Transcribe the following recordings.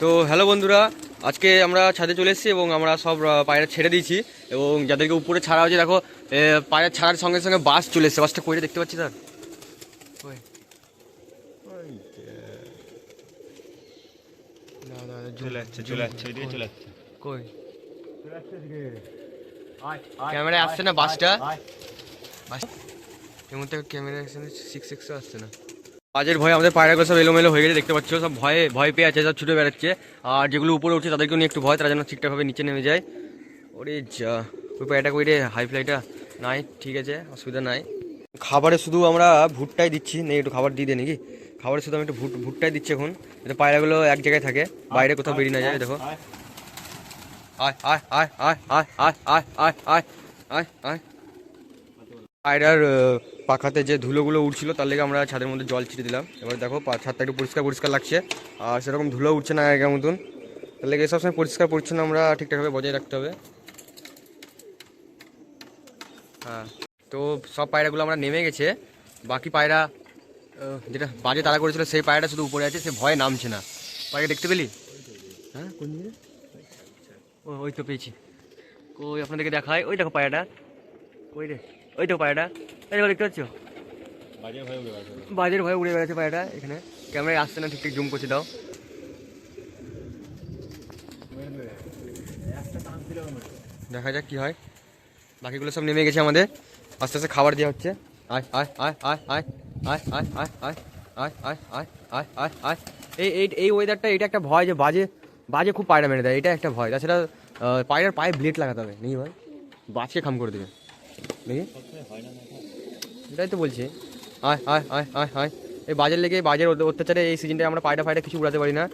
তো হ্যালো বন্ধুরা আজকে আমরা ছাদে চলে এসেছি এবং আমরা সব পায়রা ছেড়ে দিয়েছি এবং যাদেরকে উপরে ছাড়া হয়েছে দেখো পায়রা ছাড়ার সঙ্গে সঙ্গে বাস চলে এসেছে। বাসটা কইটা দেখতে পাচ্ছি স্যার না, না, না, ক্যামেরায় আসছে না বাসটা? বাসের মধ্যে ক্যামেরা সিক্স সিক্সও আসছে না। বাজের ভয়ে আমাদের পায়রাগুলো সব এলোমেলো হয়ে গেছে দেখতে পাচ্ছ সব ভয়ে ভয় পেয়ে আছে সব ছুটে বেড়াচ্ছে আর যেগুলো উপরে উঠছে তাদেরকেও নিয়ে একটু ভয় তারা যেন ঠিকঠাকভাবে নিচে নেমে যায় ওরে যা ওই পায়রাটা কই রে হাই ফ্লাইটা নাই ঠিক আছে অসুবিধা নাই খাবারে শুধু আমরা ভুট্টাই দিচ্ছি নেই একটু খাবার দিয়ে দিই নাকি খাবারে শুধু আমি একটু ভুট ভুট্টাই দিচ্ছি এখন যাতে পায়রাগুলো এক জায়গায় থাকে বাইরে কোথাও বেরিয়ে না যায় দেখো আয় আয় আয় আয় আয় আয় আয় আয় আয় আয় আয় পায়রার পাখাতে যে ধুলোগুলো উঠছিল তার লেগে আমরা ছাদের মধ্যে জল ছিটে দিলাম। এবার দেখো ছাদটা একটু পরিষ্কার পরিষ্কার লাগছে। আর সেরকম ধুলো উঠছে না আগের মতন। তার লেগে সবসময় পরিষ্কার পরিচ্ছন্ন আমরা ঠিকঠাকভাবে বজায় রাখতে হবে। হ্যাঁ তো সব পায়রাগুলো আমরা নেমে গেছে। বাকি পায়রা যেটা বাজে তারা করেছিল সেই পায়রাটা শুধু উপরে আছে সে ভয়ে নামছে না। পায়রা দেখতে পেলি? হ্যাঁ? কোন দিকে? ও ওই তো পেয়েছি। কই আপনাদেরকে দেখায় ওই দেখো পায়রাটা। ওই রে? ওই দেখো পায়রাটা। দেখতে পাচ্ছ বাজের ভয়ে উড়ে বেড়াচ্ছে পায়রাটা এখানে ক্যামেরায় আসছে না ঠিকঠাক জুম করছে দাও দেখা যাক কি হয় বাকিগুলো সব নেমে গেছে আমাদের আস্তে আস্তে খাবার দেওয়া হচ্ছে আয় আয় আয় আয় আয় আয় আয় আয় আয় আয় আয় আয় আয় আয় আয় এই এই এই ওয়েদারটা এটা একটা ভয় যে বাজে বাজে খুব পায়রা মেরে দেয় এটা একটা ভয় তাছাড়া পায়রার পায়ে ব্লেড লাগাতে হবে নেই ভাই বাজকে খাম করে দেবে হয় না এটাই তো বলছি। আয় আয় আয় আয় আয়। এই বাজার লেগে বাজার অত্যাচারে এই সিজনটায় আমরা পায়রা ফায়রা কিছু উড়াতে পারি না।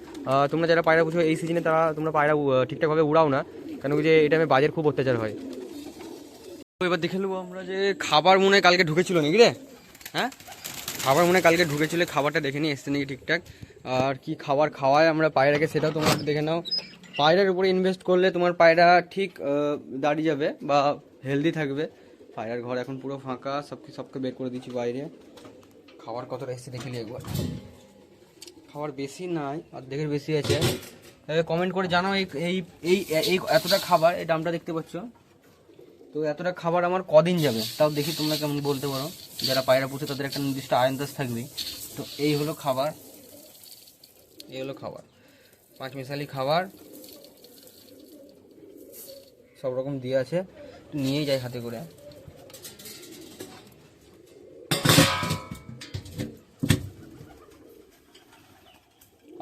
তোমরা যারা পায়রা বুঝো এই সিজনে তারা তোমরা পায়রা ঠিকঠাকভাবে উড়াও না। কেন যে এই টাইমে বাজার খুব অত্যাচার হয়। তো এবার দেখে নেব আমরা যে খাবার মনে কালকে ঢুকেছিল নাকি রে? হ্যাঁ? খাবার মনে কালকে ঢুকেছিল খাবারটা দেখে নিই এসছে নাকি ঠিকঠাক। আর কি খাবার খাওয়ায় আমরা পায়রাকে সেটাও তোমরা দেখে নাও। পায়রার উপরে ইনভেস্ট করলে তোমার পায়রা ঠিক দাঁড়িয়ে যাবে বা হেলদি থাকবে। পায়রার ঘর এখন পুরো ফাঁকা সব সবকে বের করে দিচ্ছি বাইরে। খাবার কতটা এসছে দেখে নিই একবার। খাবার বেশি নাই অর্ধেকের বেশি আছে। কমেন্ট করে জানাও এই এই এই এই এতটা খাবার এই দামটা দেখতে পাচ্ছ? তো এতটা খাবার আমার কদিন যাবে? তাও দেখি তোমরা কেমন বলতে পারো। যারা পায়রা পুষে তাদের একটা নির্দিষ্ট আয়ন্দাজ থাকবে। তো এই হলো খাবার। এই হলো খাবার। পাঁচ মিশালি খাবার। সব রকম দিয়ে আছে। নিয়েই যাই হাতে করে।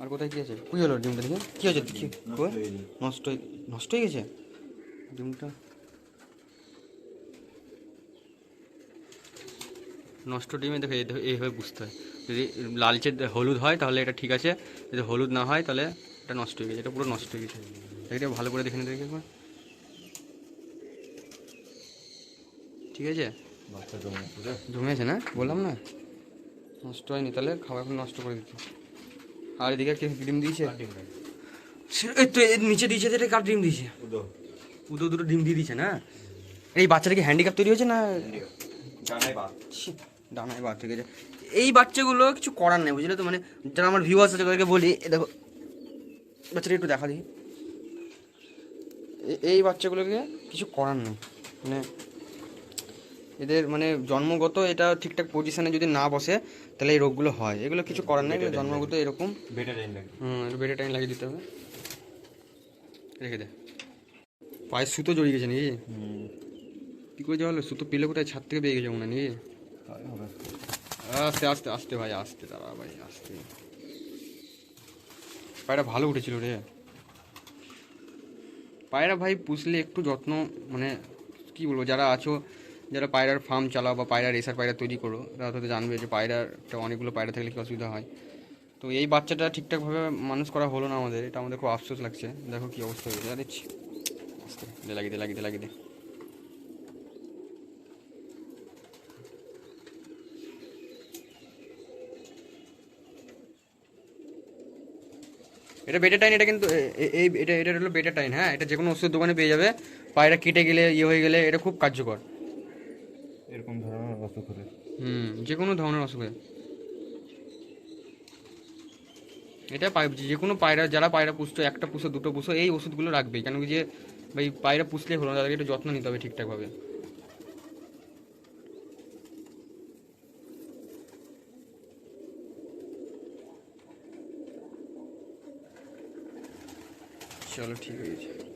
আর কোথায় কি আছে? কি হলো ডিমটা দেখি? কি হয়েছে? কি কই? নষ্ট হয়ে নষ্ট হয়ে গেছে? ডিমটা নষ্ট ডিমে দেখে এই দেখো এইভাবে বুঝতে হয়। যদি লালচে হলুদ হয় তাহলে এটা ঠিক আছে। যদি হলুদ না হয় তাহলে এটা নষ্ট হয়ে গেছে। এটা পুরো নষ্ট হয়ে গেছে। এটা ভালো করে দেখে নিতে দেখি ঠিক আছে? বাচ্চা জমে পুরো জমেছে না? বললাম না। নষ্ট হয়নি তাহলে খাবার নষ্ট করে দিতে। আর এদিকে কে ডিম দিয়েছে? এই তো নিচে দিয়েছে এটা কার ডিম দিয়েছে? উদো। উদো দুটো ডিম দিয়ে দিয়েছে না? এই বাচ্চাটা কি হ্যান্ডিক্যাপ তৈরি হয়েছে না? জানাই বা। ছি, ডানায় বাদ থেকে এই বাচ্চাগুলো কিছু করার নেই বুঝলে তো? মানে যারা আমার ভিউয়ার্স আছে তাদেরকে বলি দেখো বাচ্চাটা একটু দেখা দিই এই বাচ্চাগুলোকে কিছু করার নেই। মানে এদের মানে জন্মগত এটা ঠিকঠাক পজিশনে যদি না বসে তাহলে এই রোগগুলো হয়। এগুলো কিছু করার নেই জন্মগত এরকম। বেটা টাইম লাগে। হুম একটু বেড়ে টাইম লাগিয়ে দিতে হবে। রেখে দে। পায়ে সুতো জড়িয়ে গেছে নাকি? কী করে যাওয়া হলো? সুতো পেলে কোথায়? ছাদ থেকে পেয়ে গেছে মনে নাকি? আস্তে আস্তে আস্তে ভাই আস্তে দাঁড়া ভাই আস্তে। পায়রা ভালো উঠেছিল রে। পায়রা ভাই পুষলে একটু যত্ন মানে কি বলব যারা আছো যারা পায়রার ফার্ম চালাও বা পায়রা রেসার পায়রা তৈরি করো, তারা তো জানবে যে পায়রার অনেকগুলো পায়রা থাকলে কি অসুবিধা হয়। তো এই বাচ্চাটা ঠিকঠাকভাবে মানুষ করা হলো না আমাদের, এটা আমাদের খুব আফসোস লাগছে। দেখো কি অবস্থা হয়েছে, যা দিচ্ছি দে লাগিয়ে দে লাগিয়ে দে লাগিয়ে দে। এটা বেটার টাইন এটা কিন্তু এই, এটা এটা হলো বেটার টাইন হ্যাঁ? এটা যে কোনো ওষুধের দোকানে পেয়ে যাবে। পায়রা কেটে গেলে ইয়ে হয়ে গেলে, এটা খুব কার্যকর। এরকম ধরনের অসুখ হলে হুম যে কোনো ধরনের অসুখে এটা পাই যে কোনো পায়রা, যারা পায়রা পুষতো, একটা পুষো, দুটো পুষো, এই ওষুধগুলো রাখবেই। কেন কি যে, ভাই, পায়রা পুষলে হলো না, তাদেরকে একটু যত্ন নিতে হবে ঠিকঠাকভাবে। চলো, ঠিক আছে